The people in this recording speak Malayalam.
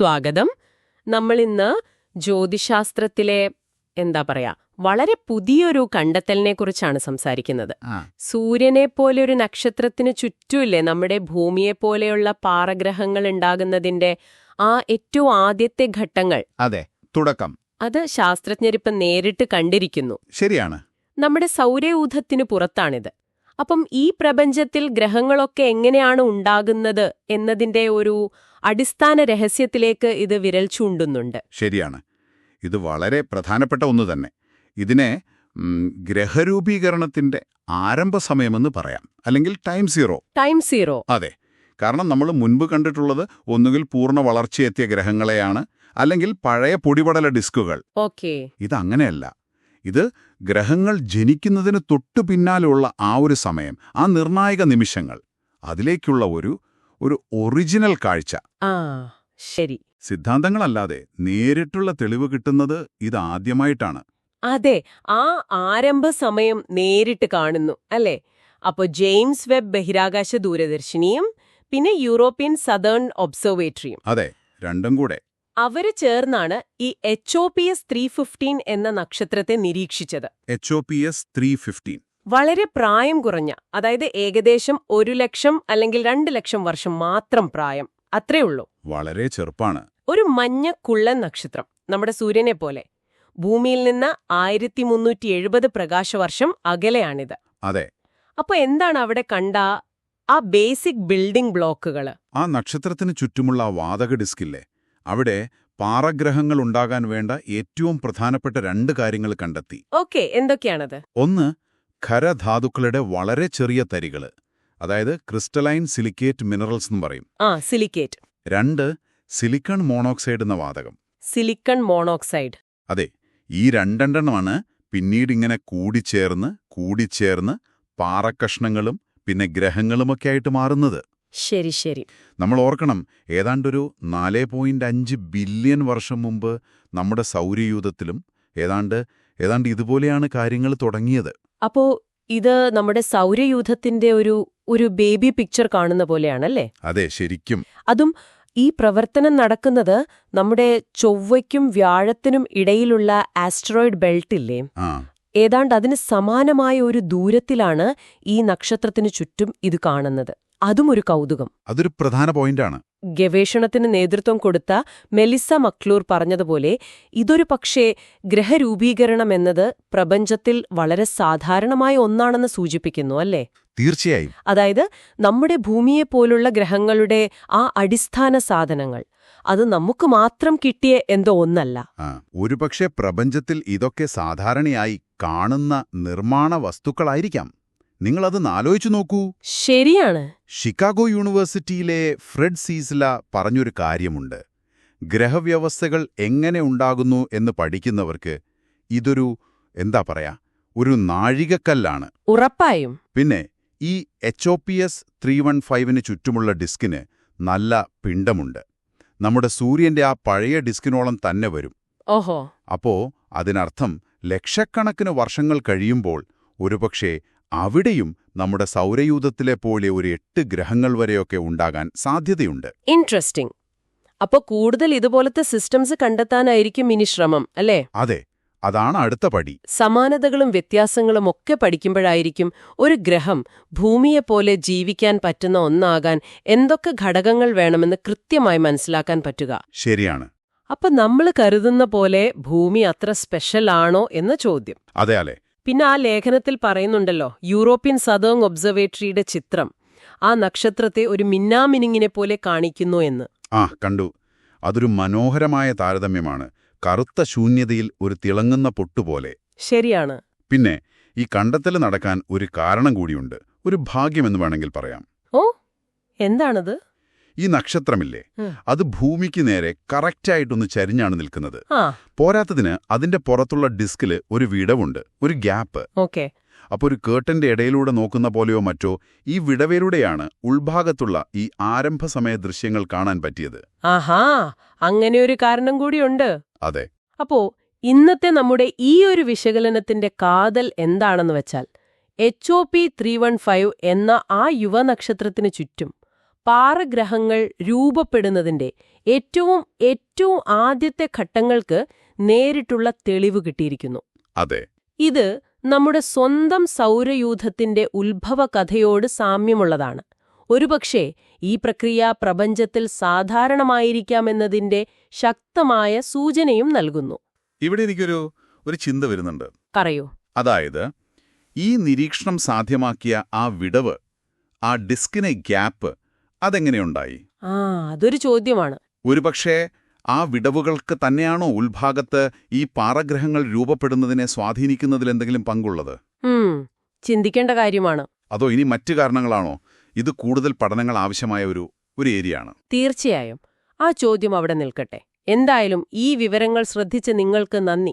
സ്വാഗതം. നമ്മൾ ഇന്ന് ജ്യോതിശാസ്ത്രത്തിലെ എന്താ പറയാ വളരെ പുതിയൊരു കണ്ടെത്തലിനെ കുറിച്ചാണ് സംസാരിക്കുന്നത്. സൂര്യനെ പോലെ ഒരു നക്ഷത്രത്തിന് ചുറ്റുമില്ലേ നമ്മുടെ ഭൂമിയെ പോലെയുള്ള പാറഗ്രഹങ്ങൾ ഉണ്ടാകുന്നതിന്റെ ആ ഏറ്റവും ആദ്യത്തെ ഘട്ടങ്ങൾ. അതെ തുടക്കം. അത് ശാസ്ത്രജ്ഞരിപ്പം നേരിട്ട് കണ്ടിരിക്കുന്നു. ശരിയാണ്. നമ്മുടെ സൗരയൂഥത്തിന് പുറത്താണിത്. അപ്പം ഈ പ്രപഞ്ചത്തിൽ ഗ്രഹങ്ങളൊക്കെ എങ്ങനെയാണ് ഉണ്ടാകുന്നത് എന്നതിന്റെ ഒരു അടിസ്ഥാന രഹസ്യത്തിലേക്ക് ഇത് വിരൽ ചൂണ്ടുന്നുണ്ട്. ശരിയാണ്. ഇത് വളരെ പ്രധാനപ്പെട്ട ഒന്ന് തന്നെ. ഇതിനെ ഗ്രഹരൂപീകരണത്തിന്റെ ആരംഭ സമയമെന്ന് പറയാം. അല്ലെങ്കിൽ ടൈം സീറോ. Time zero. അതെ. കാരണം നമ്മൾ മുൻപ് കണ്ടിട്ടുള്ളത് ഒന്നുകിൽ പൂർണ വളർച്ചയെത്തിയ ഗ്രഹങ്ങളെയാണ് അല്ലെങ്കിൽ പഴയ പൊടിപടല ഡിസ്കുകൾ. ഓക്കെ. ഇതങ്ങനെയല്ല ഇത് ഗ്രഹങ്ങൾ ജനിക്കുന്നതിന് തൊട്ടു പിന്നാലെയുള്ള ആ ഒരു സമയം ആ നിർണായക നിമിഷങ്ങൾ അതിലേക്കുള്ള ഒരു ഒരു ഒറിജിനൽ കാഴ്ച. ശരി. സിദ്ധാന്തങ്ങളല്ലാതെ നേരിട്ടുള്ള തെളിവ് കിട്ടുന്നത് ഇത് ആദ്യമായിട്ടാണ്. അതെ ആ ആരംഭ സമയം നേരിട്ട് കാണുന്നു അല്ലേ? അപ്പൊ ജെയിംസ് വെബ് ബഹിരാകാശ ദൂരദർശിനിയും പിന്നെ യൂറോപ്യൻ സദേൺ ഒബ്സർവേറ്ററിയും. അതെ രണ്ടും കൂടെ. അവർ ചേർന്നാണ് ഈ H O P S three fifteen എന്ന നക്ഷത്രത്തെ നിരീക്ഷിച്ചത്. H O P S three fifteen വളരെ പ്രായം കുറഞ്ഞ അതായത് ഏകദേശം ഒരു ലക്ഷം അല്ലെങ്കിൽ രണ്ട് ലക്ഷം വർഷം മാത്രം പ്രായം അത്രേ ഉള്ളൂ. വളരെ ചെറുപ്പാണ്. ഒരു മഞ്ഞ കുള്ളൻ നക്ഷത്രം നമ്മുടെ സൂര്യനെ പോലെ. ഭൂമിയിൽ നിന്ന് ആയിരത്തി മുന്നൂറ്റി എഴുപത് പ്രകാശവർഷം അകലെയാണിത്. അതെ. അപ്പൊ എന്താണ് അവിടെ കണ്ട ആ ബേസിക് ബിൽഡിംഗ് ബ്ലോക്കുകൾ ആ നക്ഷത്രത്തിന് ചുറ്റുമുള്ള വാതക ഡിസ്കില്ലേ? അവിടെ പാറഗ്രഹങ്ങൾ ഉണ്ടാകാൻ വേണ്ട ഏറ്റവും പ്രധാനപ്പെട്ട രണ്ട് കാര്യങ്ങൾ കണ്ടെത്തി. ഓക്കെ എന്തൊക്കെയാണത്? ഒന്ന് ഖരധാതുക്കളുടെ വളരെ ചെറിയ തരികൾ അതായത് ക്രിസ്റ്റലൈൻ സിലിക്കേറ്റ് മിനറൽസ് എന്ന് പറയും. ആ സിലിക്കേറ്റ്. രണ്ട് സിലിക്കൺ മോണോക്സൈഡ് എന്ന വാതകം. Silicon monoxide. അതെ ഈ രണ്ടെണ്ണമാണ് പിന്നീട് ഇങ്ങനെ കൂടിച്ചേർന്ന് കൂടിച്ചേർന്ന് പാറക്കഷ്ണങ്ങളും പിന്നെ ഗ്രഹങ്ങളുമൊക്കെ ആയിട്ട് മാറുന്നത്. ശരി ശരി. നമ്മൾ ഓർക്കണം ഏതാണ്ടൊരു നാല് പോയിന്റ് അഞ്ച് ബില്യൺ വർഷം മുമ്പ് നമ്മുടെ സൗരയൂഥത്തിലും ഏതാണ്ട് ഏതാണ്ട് ഇതുപോലെയാണ് കാര്യങ്ങൾ തുടങ്ങിയത്. അപ്പോ ഇത് നമ്മുടെ സൗരയൂഥത്തിന്റെ ഒരു ഒരു ബേബി പിക്ചർ കാണുന്ന പോലെയാണല്ലേ? അതെ ശരിക്കും. അതും ഈ പ്രവർത്തനം നടക്കുന്നത് നമ്മുടെ ചൊവ്വയ്ക്കും വ്യാഴത്തിനും ഇടയിലുള്ള ആസ്ട്രോയിഡ് ബെൽറ്റ് ഇല്ലേ ഏതാണ്ട് അതിന് സമാനമായ ഒരു ദൂരത്തിലാണ് ഈ നക്ഷത്രത്തിനു ചുറ്റും ഇത് കാണുന്നത്. അതും ഒരു കൗതുകം. അതൊരു പ്രധാന പോയിന്റാണ്. ഗവേഷണത്തിന് നേതൃത്വം കൊടുത്ത മെലിസ മക്ലൂർ പറഞ്ഞതുപോലെ ഇതൊരു പക്ഷേ ഗ്രഹരൂപീകരണം എന്നത് പ്രപഞ്ചത്തിൽ വളരെ സാധാരണമായ ഒന്നാണെന്ന് സൂചിപ്പിക്കുന്നു അല്ലേ? തീർച്ചയായും. അതായത് നമ്മുടെ ഭൂമിയെ പോലുള്ള ഗ്രഹങ്ങളുടെ ആ അടിസ്ഥാന സാധനങ്ങൾ അത് നമുക്ക് മാത്രം കിട്ടിയ എന്തോ ഒന്നല്ല. ഒരുപക്ഷെ പ്രപഞ്ചത്തിൽ ഇതൊക്കെ സാധാരണയായി കാണുന്ന നിർമ്മാണ വസ്തുക്കളായിരിക്കാം. നിങ്ങളത് ആലോചിച്ചു നോക്കൂ. ശരിയാണ്. ഷിക്കാഗോ യൂണിവേഴ്സിറ്റിയിലെ ഫ്രെഡ് സീസ്ല പറഞ്ഞൊരു കാര്യമുണ്ട്. ഗ്രഹവ്യവസ്ഥകൾ എങ്ങനെ ഉണ്ടാകുന്നു എന്ന് പഠിക്കുന്നവർക്ക് ഇതൊരു എന്താ പറയാ ഒരു നാഴികക്കല്ലാണ്. ഉറപ്പായും. പിന്നെ ഈ H O P S three one ഫൈവിന് ചുറ്റുമുള്ള ഡിസ്കിന് നല്ല പിണ്ടമുണ്ട് നമ്മുടെ സൂര്യന്റെ ആ പഴയ ഡിസ്കിനോളം തന്നെ വരും. ഓഹോ. അപ്പോ അതിനർത്ഥം ലക്ഷക്കണക്കിന് വർഷങ്ങൾ കഴിയുമ്പോൾ ഒരുപക്ഷേ അവിടെയും നമ്മുടെ സൗരയൂഥത്തിലെ പോലെ ഒരു എട്ട് ഗ്രഹങ്ങൾ വരെയൊക്കെ ഉണ്ടാകാൻ സാധ്യതയുണ്ട്. ഇൻട്രസ്റ്റിംഗ് അപ്പൊ കൂടുതൽ ഇതുപോലത്തെ സിസ്റ്റംസ് കണ്ടെത്താനായിരിക്കും ഇനി ശ്രമം അല്ലേ? അതെ അതാണ് അടുത്ത പടി. സമാനതകളും വ്യത്യാസങ്ങളും ഒക്കെ പഠിക്കുമ്പോഴായിരിക്കും ഒരു ഗ്രഹം ഭൂമിയെപ്പോലെ ജീവിക്കാൻ പറ്റുന്ന ഒന്നാകാൻ എന്തൊക്കെ ഘടകങ്ങൾ വേണമെന്ന് കൃത്യമായി മനസ്സിലാക്കാൻ പറ്റുക. ശരിയാണ്. അപ്പൊ നമ്മൾ കരുതുന്ന പോലെ ഭൂമി അത്ര സ്പെഷ്യൽ ആണോ എന്ന ചോദ്യം. അതെ അല്ലേ പിന്നെ ആ ലേഖനത്തിൽ പറയുന്നുണ്ടല്ലോ യൂറോപ്യൻ സദോങ് ഒബ്സർവേറ്ററിയുടെ ചിത്രം. ആ നക്ഷത്രത്തെ ഒരു മിന്നാമിനിങ്ങിനെ പോലെ കാണിക്കുന്നു എന്ന്. ആ കണ്ടു. അതൊരു മനോഹരമായ താരതമ്യമാണ്. കറുത്ത ശൂന്യതയിൽ ഒരു തിളങ്ങുന്ന പൊട്ടുപോലെ ശരിയാണ്. പിന്നെ ഈ കണ്ടെത്തൽ നടക്കാൻ ഒരു കാരണം കൂടിയുണ്ട്. ഒരു ഭാഗ്യമെന്ന് വേണമെങ്കിൽ പറയാം. ഓ എന്താണത്? ഈ നക്ഷത്രമില്ലേ? അത് ഭൂമിക്ക് നേരെ കറക്റ്റായിട്ടൊന്ന് ചരിഞ്ഞാണ് നിൽക്കുന്നത്. പോരാത്തതിന് അതിന്റെ പുറത്തുള്ള ഡിസ്കിൽ ഒരു വിടവുണ്ട് ഒരു ഗ്യാപ്പ്. ഓക്കെ. അപ്പോൾ ഒരു കേട്ടന്റെ ഇടയിലൂടെ നോക്കുന്ന പോലെയോ മറ്റോ ഈ വിടവിലൂടെയാണ് ഉൾഭാഗത്തുള്ള ഈ ആരംഭ സമയ ദൃശ്യങ്ങൾ കാണാൻ പറ്റിയത്. ആഹാ അങ്ങനെ ഒരു കാരണം കൂടിയുണ്ട്. അതെ. അപ്പോ ഇന്നത്തെ നമ്മുടെ ഈ ഒരു വിശകലനത്തിന്റെ കാതൽ എന്താണെന്ന് വെച്ചാൽ H O P three one five എന്ന ആ യുവനക്ഷത്രത്തിന് ചുറ്റും പാറഗ്രഹങ്ങൾ രൂപപ്പെടുന്നതിന്റെ ഏറ്റവും ഏറ്റവും ആദ്യത്തെ ഘട്ടങ്ങൾക്ക് നേരിട്ടുള്ള തെളിവ് കിട്ടിയിരിക്കുന്നു. അതെ. ഇത് നമ്മുടെ സ്വന്തം സൗരയൂഥത്തിന്റെ ഉത്ഭവ കഥയോട് സാമ്യമുള്ളതാണ്. ഒരുപക്ഷേ ഈ പ്രക്രിയ പ്രപഞ്ചത്തിൽ സാധാരണമായിരിക്കാമെന്നതിന്റെ ശക്തമായ സൂചനയും നൽകുന്നു. ഇവിടെ എനിക്കൊരു ഒരു ചിന്ത വരുന്നുണ്ട്. പറയൂ. അതായത് ഈ നിരീക്ഷണം സാധ്യമാക്കിയ ആ വിടവ് ആ ഡിസ്കിനെ ഗ്യാപ്പ് അതെങ്ങനെയുണ്ടായി? ആ അതൊരു ചോദ്യമാണ്. ഒരുപക്ഷേ ആ വിടവുകൾക്ക് തന്നെയാണോ ഉൾഭാഗത്ത് ഈ പാറഗ്രഹങ്ങൾ രൂപപ്പെടുന്നതിനെ സ്വാധീനിക്കുന്നതിൽ എന്തെങ്കിലും പങ്കുള്ളത്? ചിന്തിക്കേണ്ട കാര്യമാണ്. അതോ ഇനി മറ്റു കാരണങ്ങളാണോ? ഇത് കൂടുതൽ പഠനങ്ങൾ ആവശ്യമായ ഒരു ഒരു ഏരിയയാണ്. തീർച്ചയായും. ആ ചോദ്യം അവിടെ നിൽക്കട്ടെ. എന്തായാലും ഈ വിവരങ്ങൾ ശ്രദ്ധിച്ച് നിങ്ങൾക്ക് നന്ദി.